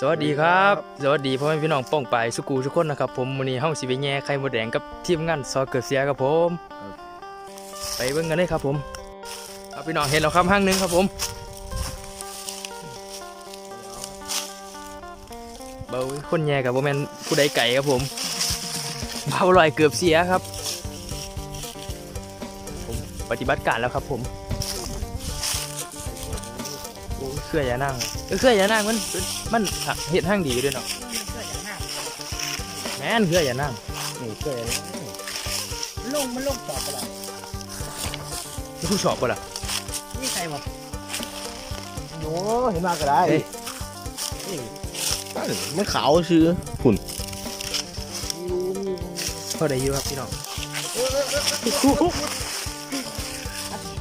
สวัสดีครับ สวัสดีพ่อแม่พี่น้องป้องไปสุกูทุกคนนะครับผมมื้อนี้เฮาสิไปแย่ไข่มดแดงกับทีมงานซอเกิดเสียครับผม ไปเบิ่งกันเลยครับผมเอาพี่น้องเห็นแล้วครับห้างหนึงครับผมเบาคนแย่กับบ่แมนผู้ใดไก่ครับผมเบาลอยเกือบเสียครับ ผมปฏิบัติการแล้วครับผม เครื่อยอย่านั่งเอ้ยเครื่อยอย่านั่งมันมันเห็ดห้างดีด้วยเนาะแม่นเครื่อยอย่านั่งนี่เกิดลงมันลงต่อไปแล้วนี่ผู้ชอบปะล่ะนี่ใครบอกโอ้เห็นมากก็ได้เฮ้ยนี่มันขาวชื่อหุ่นเขาได้อยู่ครับพี่น้อง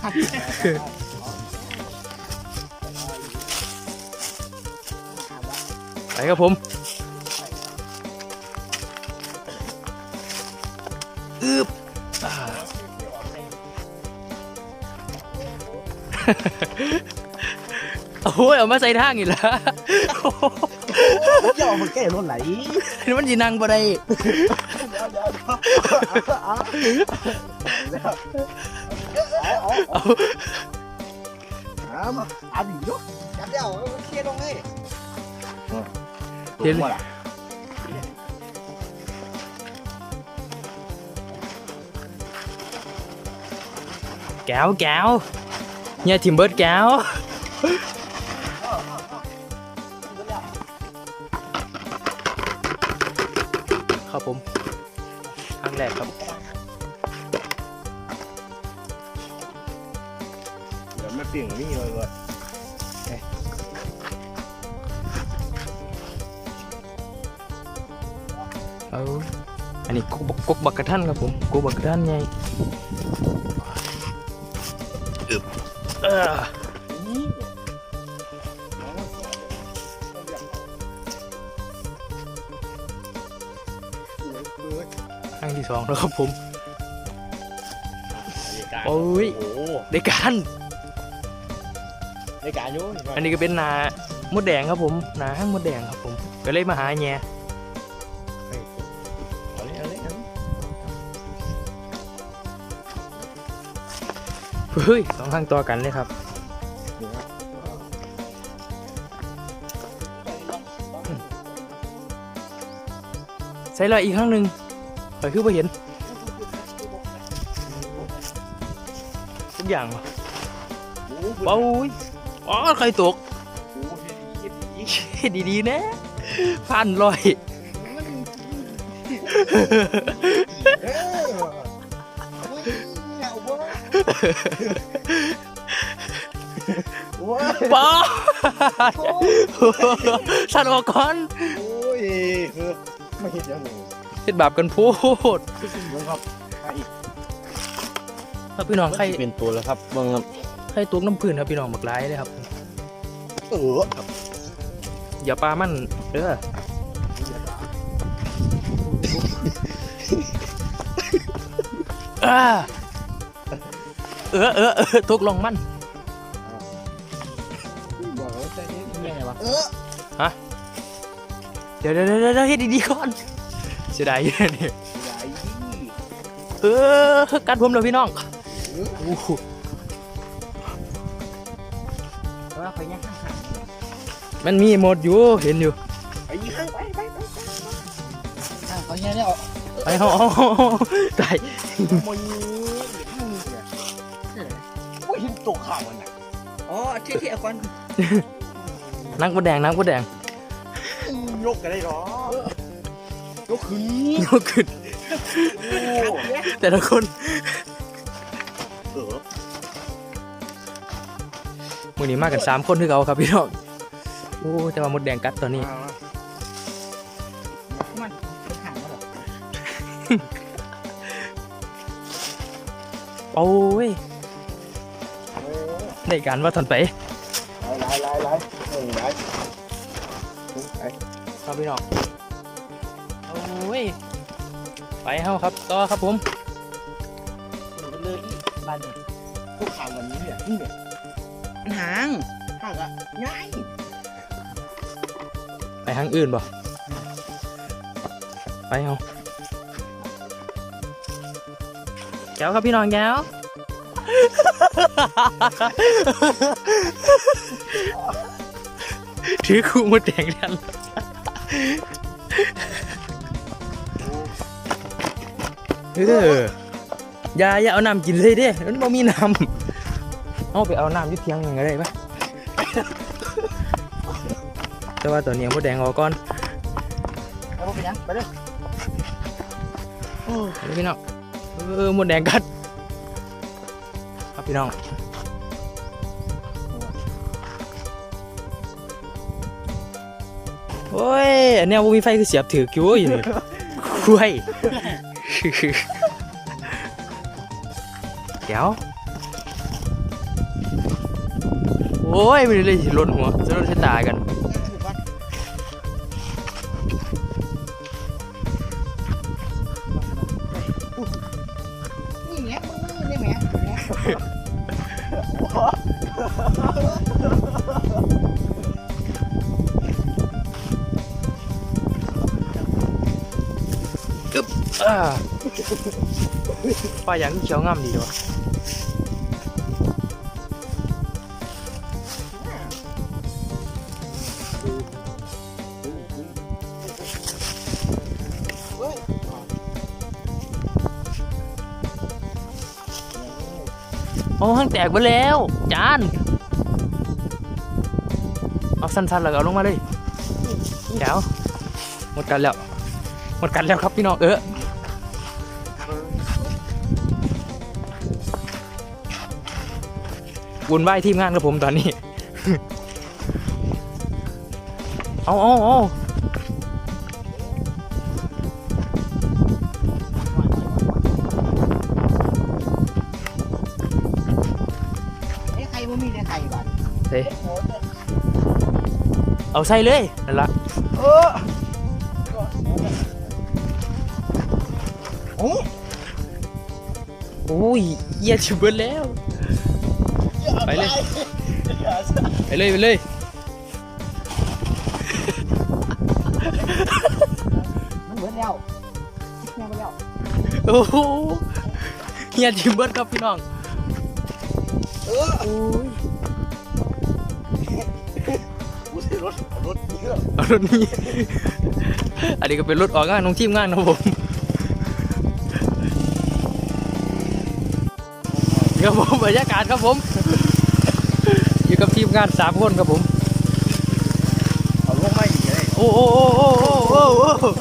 ไป ครับผมอึบอ่าโอ้ยเอามาใส่ทางอีกแล้วจะเอามาแก้รถไหลมันจีนังบ่ได้เอาอ้าวอาบีด้วยจับเดี๋ยวเคลียร์ลงให้ เดี๋ยวหมดอะแก้วแก้วเนี่ยทิมเบิร์ดแก้วครับผมครั้งแรกครับเดี๋ยวไม่เปลี่ยนนี่เลยเล เอาอันนี้กกบักกกบักกระทันครับผมกกบักกระทันไงอึบเออครั้งที่สองแล้วครับผมโอ้ยโอ้โหได้การในการอยุ่เห็นไหมอันนี้ก็เป็นนามดแดงครับผมนาห้างมดแดงครับผมก็เลยมาหาแง่ เฮ้ยสองข้างตัวกันเลยครับใส่เลยอีกครั้งหนึ่งไปคือไปเห็น ทุกอย่างวะเบ้าอุ้ยอ๋อใครตกโอ้โหเฮ็ดดีเฮ็ดดีดีๆนะพันลอย บ่โอ้ยป้าสันออกก่อนโอ้ยเออไม่เห็นยังไงเฮ็ดบาปกันโพูดเบิ่งครับมาอีกครับพี่น้องใครเป็นตัวแล้วครับเบิ่งครับใครตกน้ำพื้นครับพี่น้องบักร้ายเลยครับ เอออย่าปลามันเด้ออ่า เออเออเออตกลงมันบอกแล้วใจเย็นยังไงวะเออเดี๋ยวเดี๋ยวเดี๋ยวเดี๋ยวเฮ็ดดีๆก่อนเสียดายอยู่เนี่ยใหญ่เออกัดผมเลยพี่น้องโอ้โหว่าไปยังข้างมันมีหมดอยู่เห็นอยู่ๆไปข้างไปไปไปข้างเขาเนี่ยเนี่ยไปเอาเอาเอาเอา ตายมันโอ้ยหินตกข่าวมันน่ะอ๋อเท่ๆควันนักบดแดงนักบดแดงยกกันได้หรอยกขึ้นยกขึ้นโอ้แต่ละคนเออมือนี้มากันสามคนคือเขาครับพี่น้องโอ้แต่ว่ามดแดงกัดตอนนี้มันห่างมาหรอโอ้ยโอ้ ได้การว่าทันไปไล่ไล่ไล่ไล่ไล่ไล่ครับพี่น้องโอ้ยไปเฮาครับต่อครับผมเลยอีบ้านนี่พวกข่าววันนี้เนี่ยนี่เนี่ยหางหางอะง่ายไปทางอื่นบ่ไปเอาแก้วครับพี่น้องแก้ว ถือคู่มดแดงดันเอออย่าอย่าเอาน้ำกินเลยเด้มันบ่มีน้ำเอาไปเอาน้ำอยุเทียงยังไงได้ปะแต่ว่าตัวนี้มดแดงออกก่อนเอาไปยังไปเลยโอ้เดี๋ยวพี่น้องเออมดแดงกัดครับ พี่น้องโอ้ยอันเนี้ยบ่มีไฟคือเสียบถือกิ้วอยู่นี่คุยเดี๋ยวโอ้ยไม่ได้เลยสิลนหัวจะลนใช้ตากันนี่ ปลาอย่างเขียวงามดีด้วยโอ้ห้างแตกไปแล้ว จาน เอาสั้นๆแล้วเอาลงมาเลยแก้วหมดกันแล้ว หมดกันแล้วครับพี่น้องเออ วุ่นวายทีมงานกับผมตอนนี้ เอาเอาเอาไอ้ใครบ่มีได้ใครบ้านเฮ้ยเอาใส่เลยนั่นละเออโอ้โอ้ยเยี่ยชิบเบิดแล้ว ไปเลย ไปเลย ไปเลย มันเหมือนแล้วแม่มาแล้วโอ้โหเฮียชิมเบิร์ดครับพี่น้องเออโอ้ยกูซื้อรถรถเยอะเอารถนี้ อันนี้ก็เป็นรถออกงานของทีมงานครับผมนี่ครับผมบรรยากาศครับผม อยู่กับทีมงานสามคนครับผมเอาลงมาอีกเลยโอ้โอ้โอ้โอ้โอ้โอ้โอ้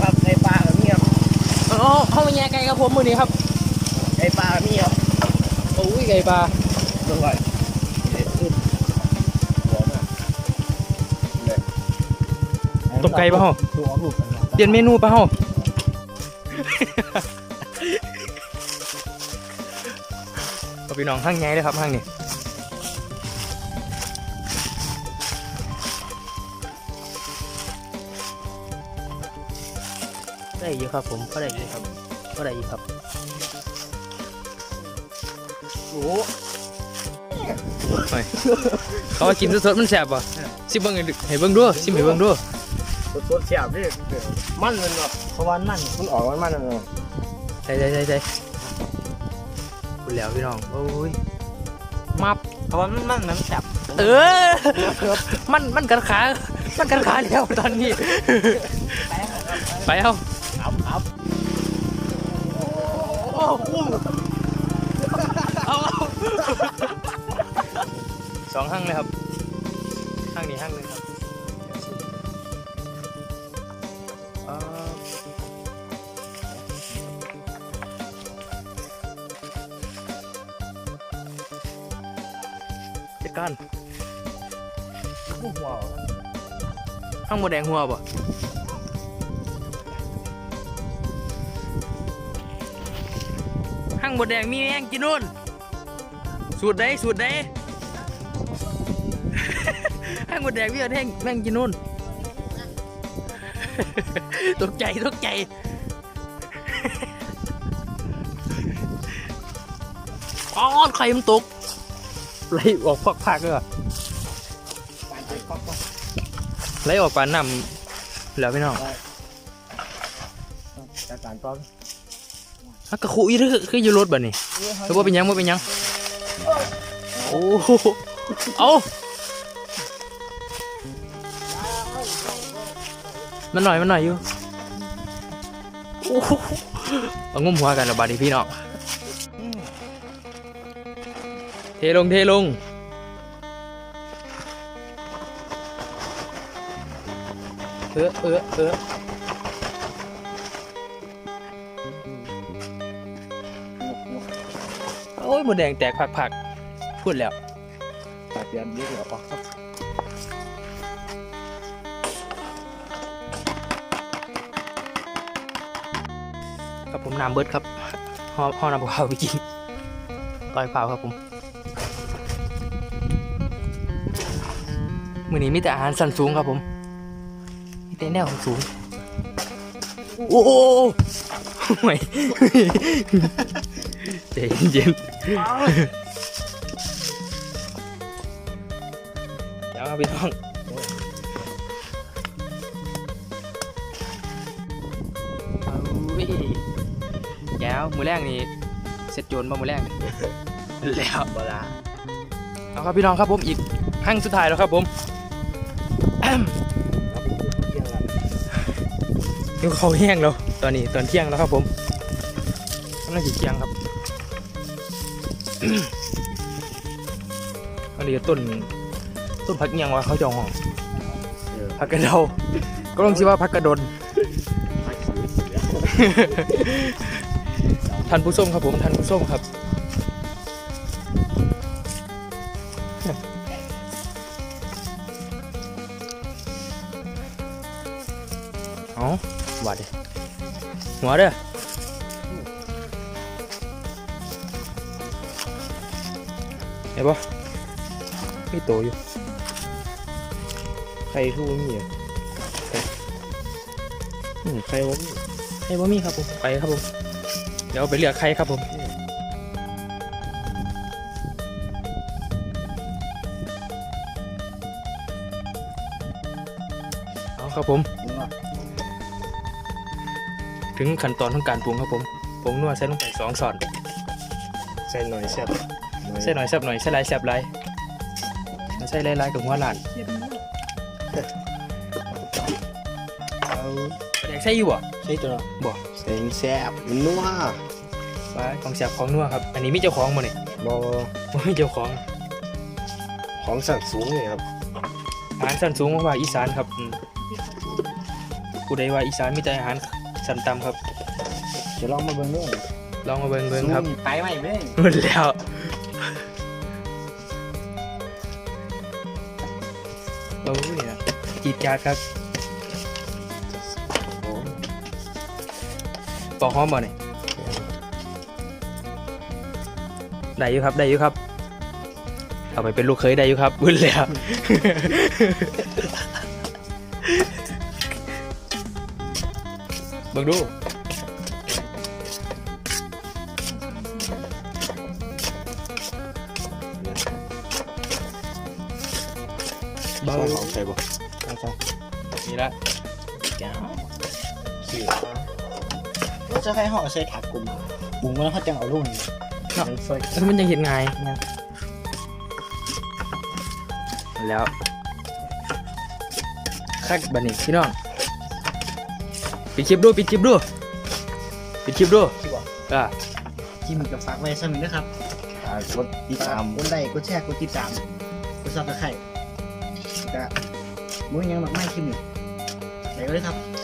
ครับไอ้ปลากับเมียโอ้เข้ามาแย่ไก่ครับผมมือนี้ครับไอ้ปลากับเมียโอ้ยไก่ปลาลงไปเด็ดขึ้นหัวมาเลยต้มไก่ปะฮะตัวลูกเปลี่ยนเมนูปะฮะเอาพี่น้องห้างไงเลยครับห้างนี้ ได้อยู่ครับผมก็ได้อยู่ครับก็ได้อยู่ครับโอ้เขาว่ากินสดๆมันแสบป่ะซิมเบิ้งให้เบิ้งด้วยซิมให้เบิ้งด้วยตัวตัวเสียบนี่มันมันแบบเพราะว่ามันมันออกมันมันเลยใช่ใช่ใช่ใช่คุณแล้วพี่น้องโอ้ยมับเพราะว่ามันมันมันแสบเออ มันมันกันขา มันกันขาแล้วตอนนี้ ไปเอา โอ้คุ้มเอาเอาสองห้างเลยครับห้างนี้ห้างหนึงครับเอ่อจัดการหัวห้างหมดแดงหัวบ่ ห้างหมดแดงมีแมงกินนู่นสูตรใดสูตรใดห้างหมดแดงมีแมงแมงกินนู่นตกใจตกใจอ๋อไข่มันตกไหลออกพักๆเลยอะปานใจก๊อกก๊อไหลออกปานนำแล้วพี่น้องจากการต้อน กกะคุอีคือคืออยู่รถบ่นี่คือบ่เป็นหยังบ่เป็นหยังโอ้โหเอามันหน่อยมันหน่อยอยู่โอ้โหเอางุ้มหัวกันและบาดนี้พี่น้องเทลงเทลงเออเออเออ มดแดงแตกผักๆพูดแล้วตัดเปลี่ยนเยอะเหรอออกครับครับผมน้ำเบิดครับห่อห่อน้ำเปล่าไปกินลอยเปล่าครับผมมื้อนี้มีแต่อาหารสันสูงครับผมมีแต่แนวสูงโอ้โหห่วยใจเย็นๆ เดี๋ยวครับพี่น้องแก้วมือแรกนี่เสร็จโจรบ่มือแรกแล้วบลาเอาครับพี่น้องครับผมอีกหั่งสุดท้ายแล้วครับผมครับเที่ยงละยังเขาแห้งแล้วตอนนี้ตอนเที่ยงแล้วครับผมกำลังสิเที่ยงครับ อันนี้ก็ต้นต้นผักเงียงวะเขาจองห้องเออผักกระเดาก็ต้องคิดว่าผักกระดนพักสีเสือท่านผู้ส้มครับผมท่านผู้ส้มครับเอาหวาดดิหัวเด้อ เห็นปะมีโตอยู่ใครทู่มีอะอืมใครวะมีให้บ่มีครับผมไปครับผมเดี๋ยวไปเลือกใครครับผมเอาครับผม ถึงขั้นตอนของการปรุงครับผมผงนัวใส่ลงไปสองส่อนใส่หน่อยแซ่บ ใส่หน่อยแซ่บหน่อยใส่หลายแซ่บหลายใส่หลายๆกับหัวหลานเอาแดกใส่อยู่บ่ใช่ตัวบ่ใส่แซ่บมันนัวไปของแซ่บของนัวครับ อันนี้มีเจ้าของบ่เนี่ยบอบ่มีเจ้าของ ของสั่งสูงเลยครับอาหารสันสูงของภาคอีสานครับอืมผู้ใดว่าอีสานมีแต่อาหารสันต่ำครับจะลองมาเบิ่งด้วยลองมาเบิ่งเบิ่งครับไปไหมเบ้งหมดแล้ว โอ้ยนะจีดจาดครับปอกหอมบ่เนี่ยได้อยู่ครับได้อยู่ครับเอาไปเป็นลูกเคยได้อยู่ครับบุญแล้วเบิ่งดู เบาใส่ของใส่บ่ใส่ใส่นี่ละขี้เราจะให้ห่อใส่ถาดกลุ่มปรุงแล้วเขาจะเอาลุ่นใส่ใส่แล้วมันยังเห็นไงนะแล้วคักบันนี้พี่น้องปิดคลิปดูปิดคลิปดูปิดคลิปดูที่บอกอะที่มีกับฝากไว้สมิงนะครับอ่ากดติดตามกดไลค์กดแชร์กดติดตามกดซับสไครต์ กะมึงยังหมักไม่คิมอีกไปเลยครับ